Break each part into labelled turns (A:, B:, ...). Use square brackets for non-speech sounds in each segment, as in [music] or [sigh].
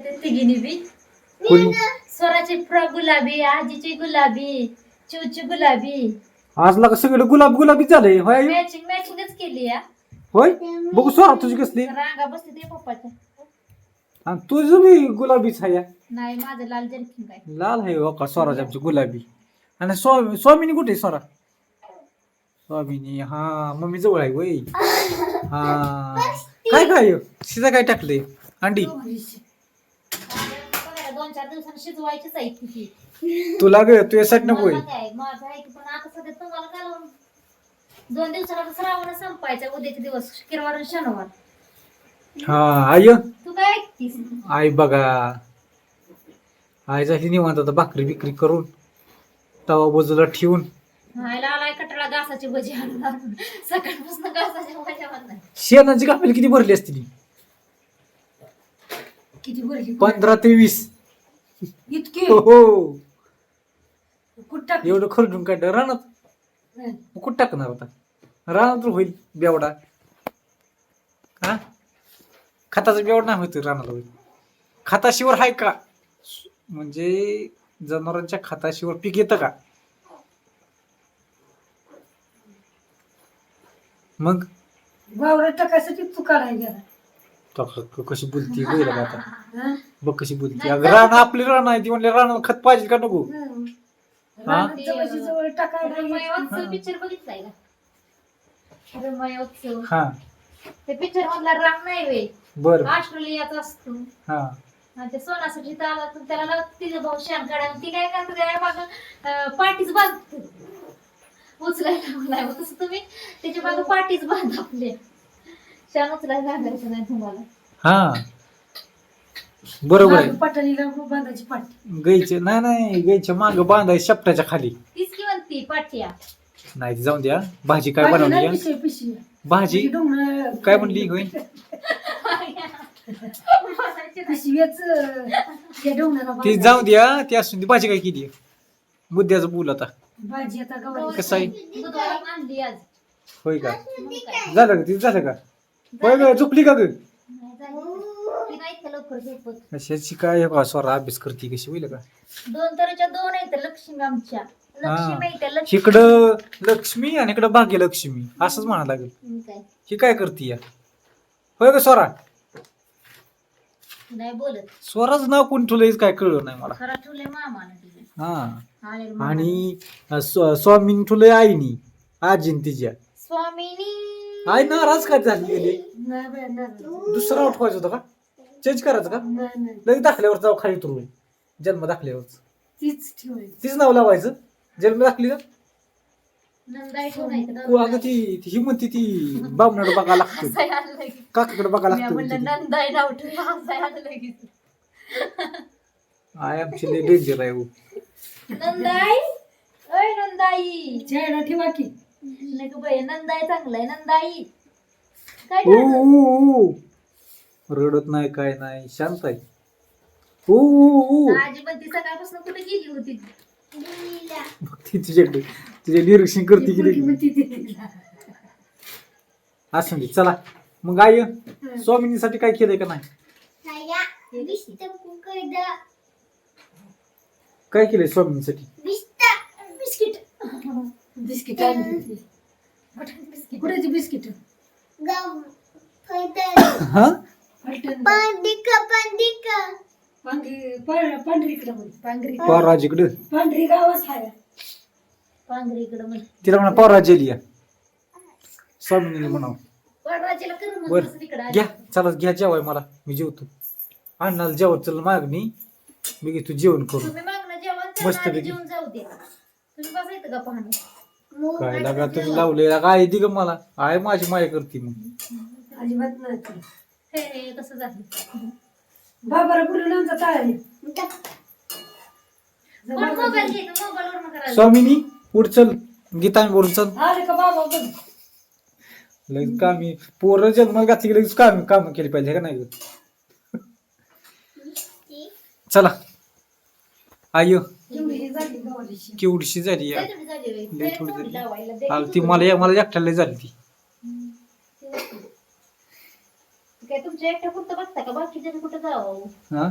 A: तिघीनी बी.
B: कोणी?
A: स्वराची फ्रॉक गुलाबी आजीची गुलाबी चिवची गुलाबी.
B: आज लागा सगळं गुलाब गुलाबी झालंय? होय
A: मॅचिंग मॅचिंगच केली या
B: होय? बघू स्वरा तुझी कसली.
A: रांगा बसते ते पप्पाच्या.
B: आणि तुझं बी गुलाबीच आहे
A: नाही माझं लाल जर्किंग आहे
B: लाल आहे हो का स्वराज आमची गुलाबी? आणि स्वामी स्वामिनी कुठे आहे स्वरा? स्वामिनी हा मम्मी जवळ आहे वय. हा. [laughs] काय काय शिजा काय टाकले अंडी.
A: दोन चार दिवसांनी शिजवायचीच आहे ती
B: तुला ग तुझ्यासाठी नको
A: मला
B: आहे
A: काय माझं आहे की पण आता सध्या तुम्हाला काय दोन दिवसाला श्रावण संपायचा उद्याचे दिवस शुक्रवार आणि शनिवार.
B: हा आय
A: तू काय ऐकतीस?
B: आई बघा. आई झाली निवांत आता भाकरी बिकरी करून तवा बाजूला ठेवून.
A: आलाय कटाळा घासाची भजी सकाळपासून घासाच्या भजी आणणार.
B: शेणाची कापेल किती भरली असतील
A: किती भजी
B: पंधरा ते वीस.
A: इतके.
B: हो हो.
A: कुठं
B: एवढं खरडून काढलं रानात. मग कुठं टाकणार आता? रानात होईल बेवडा. हा? खताचा बेवडा नाही होत रानाला होईल. खताशिवर आहे का? म्हणजे जनावरांच्या खताशिवर पीक येतं का? मग?
C: वावरात टाकायसाठी तू काढायला गेला.
B: तो क- कशी बोलती बैल आता.
C: हं?
B: बघ कशी बोलती अगं रान आपली रान आहे ती म्हणले रान खत पाहिजे का नको?
C: हं. रानात जवळची जवळ टाकायला
A: रमय
C: गेला.
A: उत्सव पिक्चर बघितलाय का? रमय उत्सव
B: हा.
A: ते पिक्चर मधला राम नाही वे
B: बर.
A: ऑस्ट्रेलियाचा असतो.
B: हा.
A: आणि ते सोनासाठी तर आला तर त्याला लावतो तिचं भाऊ शान काढा ती काय करते त्या माग पाठीच बांध. उचलायला तसं तुम्ही. त्याच्या माग पाठीच बांध आपले. शान उचलायला लागायचं नाही तुम्हाला?
B: हा. बरोबर आहे.
C: मागं पाटणीला बांधायची पाटी
B: गाईचे नाही नाही गाईच्या माग बांधाय शपटाच्या खाली.
A: तीच की म्हणती पाठ्या.
B: नाही ती जाऊन द्या. भाजी काय
C: पाटी
B: बनवली?
C: पिशवी पिशवी.
B: भाजी?
C: डोंगरं-
B: काय म्हणली होय? [laughs]
C: पिशवीच अं, त्या डोंगराला
B: ती
C: बांधायची.
B: जाऊ द्या ती असून ती भाजी काय केली? मुद्द्याचं बोल आता.
C: भाजी आता गवारी.
B: कसं आहे?
A: बुधवार आणली आज.
B: होय का? झालं का? ती झालं का? होय ग झोपली का ग
A: नाही झाली. ती नाही इतक्या लवकर झोपत
B: कशाची काय स्वरा अभ्यास करते कशी होईल का?
A: दोन तऱ्हेच्या दोन आहेत लक्ष्मी आमच्या. लक्ष्मी आहे त्या लक्ष्मी.
B: इकडं लक्ष्मी आणि इकडं भाग्यलक्ष्मी असंच म्हणायला लागेल.
A: मग काय?
B: ही काय करते या? होय ग स्वरा?
A: नाही बोलत.
B: स्वराच नाव कोण ठेवलं काय कळलं नाही मला.
A: खरा ठेवले मामानं दिले.
B: हा.
A: आलेलं.
B: आणि अ, स्व- स्वामीन ठेवलंय आईनी आजीन तिच्या.
A: स्वामिनी.
B: आई नाराज काय झाली गेली?
C: नाही बाई, नाही, नाही.
B: दुसरा उठवायचं होतं का? चेंज करायचं का?
C: नाही, नाही.
B: लगेच दाखल्यावर जाऊ खाली उतरू जन्म दाखल्यावर
C: तीच ठेवायची.
B: तीच नाव लावायचं. जन्म दाखली का
A: नंदाई
B: अगं ती ती- ही म्हणते ती. बामणाकडे बघा लागतो
A: हसाय आलं लगेच.
B: काकाकडे बघा
A: मी
B: लागतो
A: म्हणलं नंदाई नाव ठेवून हसाय आलं लगेच.
B: आय आमची लय डेंजर आहे हो.
A: नंदाई? अय नंदाई.
C: चेहरा ठेवा की.
A: बाई नंदाई चांगलाय नंदाई. काय
B: ऊ,
A: ठेवलं?
B: ऊ, ऊ. रडत नाही काय नाही शांत आहे. ऊ, ऊ, ऊ.
A: आजी पण ती सकाळपासून कुठे गेली होती?
B: बघ ती तुझ्याकडे तुझे निरीक्षण करते की नाही. असं दे चला. मग आई स्वामिनीसाठी काय केलंय का नाही? काय केलंय स्वामिनीसाठी?
C: बिस्किट. बिस्किट. कुठे बिस्किट?
B: हा?
C: फलटण पांढरी पां- पांढरी इकडं म्हण. पांढरी.
B: पराजीकडे
C: पांढरी गावच आहे
A: पांघरी इकडं म्हण.
B: तिला म्हणा पराजी लिया म्हणाव.
A: कर मग
B: बर.
A: तिकडं
B: घ्या चला घ्या जेवाय मला. मी जेवतो. अण्णाला जेवत चल मागणी. मी घेतो जेवण करून.
A: तुम्ही मागणं जेवण
B: मस्त
A: मस्त
B: पैकी.
A: जेवण जाऊ दे तुम्ही बसायचं का पाहणं
B: काय लागा तुम्ही लावले आई दि ग मला? आय माझी माया करते मग.
C: अजिबात.
A: हे कसं झालं.
C: बाबाला आमचा
A: कोण मोबाईल घे.
B: स्वामिनी उठ चल. गीता बोलून चल.
C: आले का बाबा? बघ
B: लगेच कामी. पोरं जन्माला घातली की लगेच काम काम केली पाहिजे का नाही ग? चला. आय.
C: एवढी झाली गवारीची
B: केवढीशी झाली या.
A: लय थोडी झाली. लावायला. दे
B: ती. मला मला एकट्याला झाली ती
A: काय तुमच्या एकट्या कुठं बघता का? बाकीच्या कुठं जावं?
B: हा?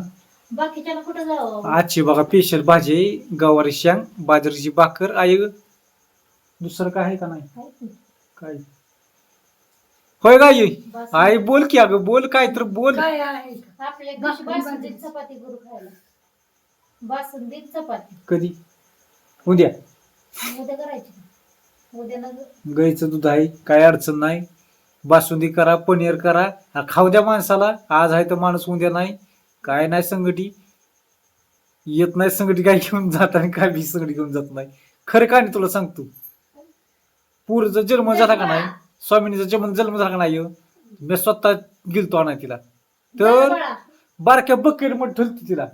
A: बाकीच्याला कुठं जावं?
B: आजची बघा स्पेशल भाजी आहे. गवारी शेंग बाजरीची भाकर. आहे ग दुसरं काय आहे का नाही?
A: काय
B: होय का आई?
A: बस.
B: आई बोल की अगं बोल काय तर बोल.
C: काय आहे? का?
A: आपल्या एक दिवशी
C: भाकरी
A: बासुंदी
C: भाजी.
A: चपाती करू खायला. बासुंदी चपाती.
B: कधी? उद्या.
A: उद्या करायची? उद्या ना
B: गाईचं दूध आहे काय अडचण नाही. बासुंदी करा पनीर करा. खाऊ द्या माणसाला. आज आहे तर माणूस उद्या नाही. काय नाही संगटी येत नाही संगटी काय घेऊन जात आणि काय बी संगटी घेऊन जात नाही. खरं काय नाही तुला सांगतो? पूरचा जन्म झाला का नाही? स्वामिनीचा जन्म जन्म झाला का नाही? मी स्वतः गेलतो आणा तिला तर. बारक्या बकेटमध्ये ठेवली तिला.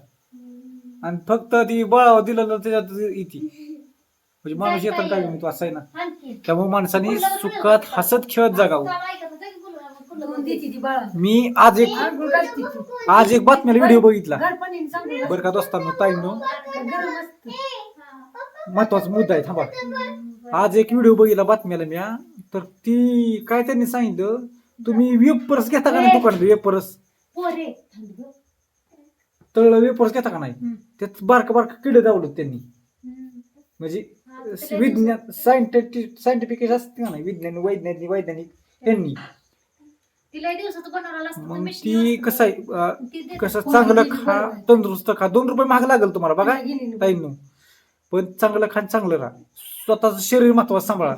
B: आणि फक्त ती बळावं दिलं त्याच्यात येते म्हणजे माणूस येतात काय म्हणतो असं आहे ना. त्यामुळे माणसाने सुखात. हसत खेळत जगावं मी आज एक. आज एक बातमीला व्हिडिओ बघितला बरं का दोस्तांनो ताईंनो. महत्त्वाचा मुद्दा आहे थांबा आज एक व्हिडिओ बघितला बातमीला मी. तर ती काय त्यांनी सांगितलं तुम्ही वेपर्स घेता का नाही दुकानात वेपर्स. तळलं वेपर्स घेता का नाही. त्यात बारक बारक किडे दावलं त्यांनी. म्हणजे विज्ञान सायंटिफिक सायंटिफिक असते का नाही विज्ञान वैज्ञानिक वैज्ञानिक त्यांनी
A: तिला एक दिवसाचं बनवलेलं असतं
B: मग
A: machine
B: ती
A: असतं.
B: कसं आहे
A: देते.
B: कसं चांगलं खा तंदुरुस्त खा दोन रुपये महाग लागेल तुम्हाला बघा. ताईंनो. पण चांगलं खा चांगलं राहा. स्वतःचं शरीर महत्वाचं सांभाळा.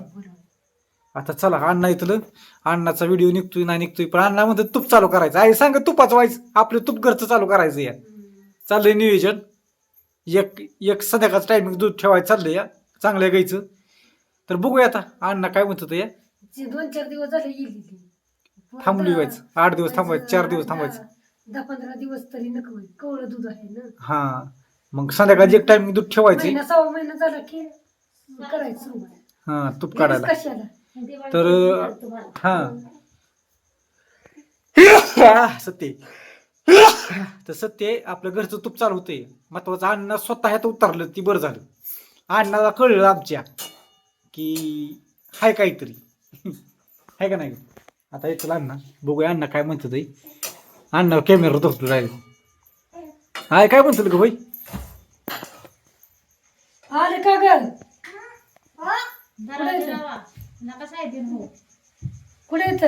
B: आता चला अण्णा इथलं. अण्णाचा व्हिडिओ निघतोय नाही निघतोय पण अण्णा म्हणतो तूप चालू करायचं. आई सांग तुपाचं व्हायचं. आपलं तूप घरचं चालू करायचं या. चाललंय नियोजन. एक एक संध्याकाळचं टायमिंग दूध ठेवायचं चाललंय या. चांगल्या गायचं तर बघूया आता अण्णा काय म्हणत होतं या
C: ती दोन चार दिवस झाले गेली ती
B: थांबली व्हायचं आठ दिवस थांबायचं चार दिवस थांबायचं
C: दहा पंधरा दिवस तरी नको होईल. कवळं दूध आहे ना.
B: हा मग संध्याकाळची एक टायमिंग दूध ठेवायचे.
C: महिना झाला की करायचं सुरुवात.
B: हा तूप
C: लगेच
B: काढायला
C: कशाला?
B: तर. हा. सत्य. तर सत्य आपलं घरचं तूप चालू होतंय. महत्वाचं अण्णा स्वतः ह्यात उतरलं ती बरं झालं. अण्णाला कळलं आमच्या की हाय काहीतरी. हाय का नाही? आता येतो अण्णा. बघूया अण्णा काय म्हणतो ते. अण्णा कॅमेरा धरतो राहिले हाय काय म्हणतो ग भाई
C: आले का ग?
A: हो
C: कुठे येत